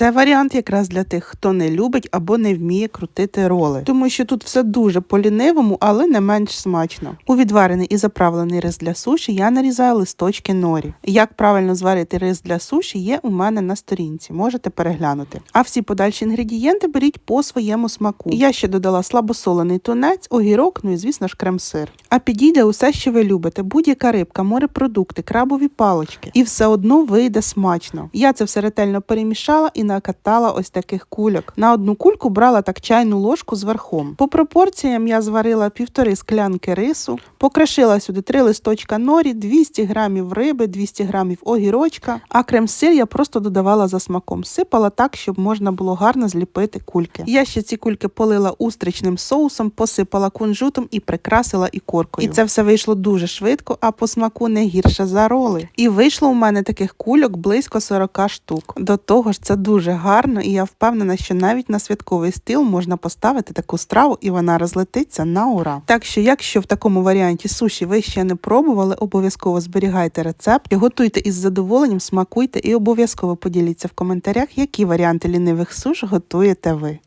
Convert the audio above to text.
Це варіант якраз для тих, хто не любить або не вміє крутити роли, тому що тут все дуже по-лінивому, але не менш смачно. У відварений і заправлений рис для суші я нарізаю листочки норі. Як правильно зварити рис для суші є у мене на сторінці, можете переглянути. А всі подальші інгредієнти беріть по своєму смаку. Я ще додала слабосолений тунець, огірок, ну і звісно ж крем-сир. А підійде усе, що ви любите: будь-яка рибка, морепродукти, крабові палочки. І все одно вийде смачно. Я це все ретельно перемішала і накатала ось таких кульок. На одну кульку брала так чайну ложку з верхом. По пропорціям я зварила півтори склянки рису, покришила сюди три листочка норі, 200 грамів риби, 200 грамів огірочка, а крем-сир я просто додавала за смаком. Сипала так, щоб можна було гарно зліпити кульки. Я ще ці кульки полила устричним соусом, посипала кунжутом і прикрасила ікоркою. І це все вийшло дуже швидко, а по смаку не гірше за роли. І вийшло у мене таких кульок близько 40 штук. До того ж, це дуже гарно, і я впевнена, що навіть на святковий стіл можна поставити таку страву, і вона розлетиться на ура. Так що, якщо в такому варіанті суші ви ще не пробували, обов'язково зберігайте рецепт, готуйте із задоволенням, смакуйте і обов'язково поділіться в коментарях, які варіанти лінивих суш готуєте ви.